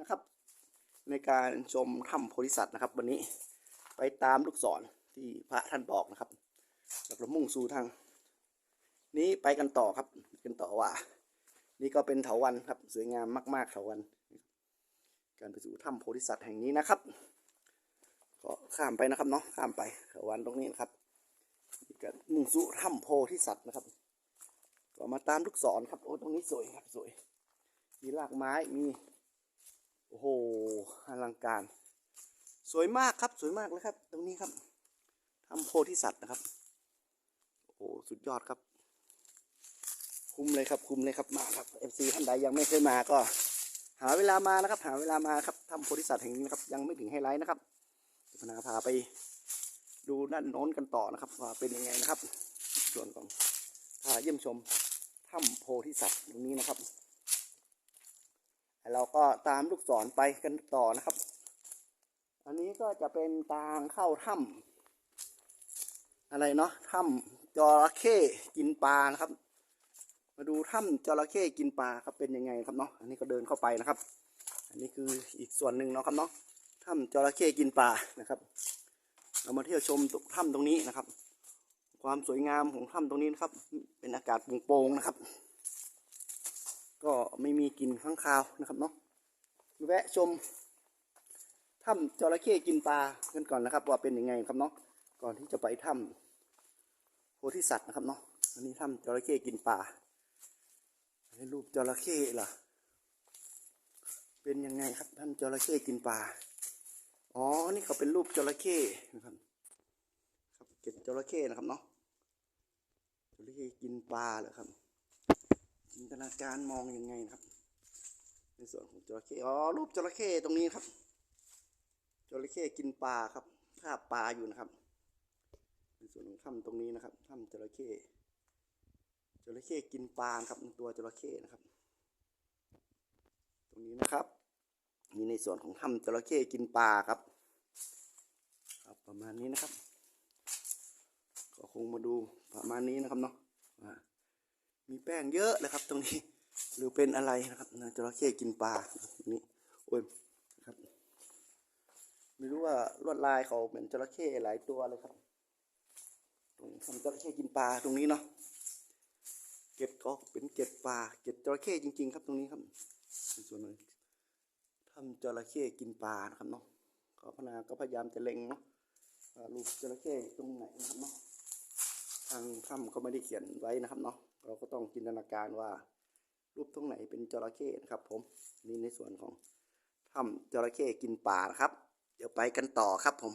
นะครับ ในการชมถ้ำโพธิสัตว์นะครับ วันนี้ไปตามลูกศรที่พระท่านบอกนะครับแล้วมุ่งสู่ทาง นี้ไปกันต่อครับกันต่อว่า นี่ก็เป็นเถาวันครับสวยงามมาก ๆเถาวันการไปสู่ถ้ำโพธิสัตว์แห่งนี้นะครับก็ข้ามไปนะครับเนาะข้ามไปเถาวันตรงนี้นะครับนี่ก็มุ่งสู่ถ้ำโพธิสัตว์นะครับ ก็มาตามลูกศรครับโอ้ตรงนี้สวยครับสวย มีรากไม้มี โอ้โหอลังการ สวยมากครับสวยมากเลยครับ ตรงนี้ครับถ้ำโพธิสัตว์นะครับ โอ้โหสุดยอดครับ คุ้มเลยครับคุ้มเลยครับมาครับเอฟซีท่านใดยังไม่เคยมาก็ หาเวลามานะครับ หาเวลามาครับถ้ำโพธิสัตว์แห่งนี้นะครับ ยังไม่ถึงไฮไลท์นะครับจะพนาพาไปดูด้านโน้นกันต่อนะครับ ว่าเป็นยังไงนะครับ ส่วนของพาเยี่ยมชมถ้ำโพธิสัตว์ตรงนี้นะครับ ก็ตามลูกศรไปกันต่อนะครับ อันนี้ก็จะเป็นทางเข้าถ้ำอะไรเนาะถ้ำจระเข้กินปลานะครับ มาดูถ้ำจระเข้กินปลาครับเป็นยังไงครับเนาะอันนี้ก็เดินเข้าไปนะครับ อันนี้คืออีกส่วนหนึ่งเนาะครับเนาะถ้ำจระเข้กินปลานะครับ เรามาเที่ยวชมถ้ำตรงนี้นะครับ ความสวยงามของถ้ำตรงนี้นะครับ เป็นอากาศโปร่งๆนะครับ ก็ไม่มีกลิ่นข้างคาวนะครับเนาะ แวะชมถ้ำจระเข้กินปลากันก่อนนะครับ ว่าเป็นยังไงครับเนาะก่อนที่จะไปถ้ำโพธิสัตว์นะครับเนาะอันนี้ถ้ำจระเข้กินปลาอันนี้รูปจระเข้เหรอเป็นยังไงครับถ้ำจระเข้กินปลาอ๋อนี่เขาเป็นรูปจระเข้นะครับครับเก็บจระเข้นะครับเนาะจระเข้กินปลาเหรอครับจินตนาการมองยังไงนะครับ ในส่วนของจระเข้อ๋อรูปจระเข้ตรงนี้ครับจระเข้กินปลาครับคาบปลาอยู่นะครับในส่วนของถ้ำตรงนี้นะครับถ้ำจระเข้จระเข้กินปลาครับตัวจระเข้นะครับ ตรงนี้นะครับมีในส่วนของถ้ำจระเข้กินปลาครับ ครับประมาณนี้นะครับก็คงมาดูประมาณนี้นะครับเนาะมีแป้งเยอะเลยครับตรงนี้ หรือเป็นอะไรนะครับนะจระเข้กินปลาตรงนี้โอ้ยครับ ไม่รู้ว่าลวดลายเขาเหมือนจระเข้หลายตัวเลยครับ ตรงทำจระเข้กินปลาตรงนี้เนาะเก็ดก็เป็นเก็ดปลาเก็ดจระเข้จริง ๆ ครับตรงนี้ครับเป็นส่วนหนึ่งทำจระเข้กินปลานะครับเนาะก็พนาก็พยายามจะเล็งเนาะว่ารูปจระเข้ตรงไหนนะครับเนาะทางถ้ำก็ไม่ได้เขียนไว้นะครับเนาะเราก็ต้องจินตนาการว่า รูปตรงไหนเป็นจระเข้นะครับ ผมนี่ในส่วนของถ้ำจระเข้กินป่านะครับ เดี๋ยวไปกันต่อครับผม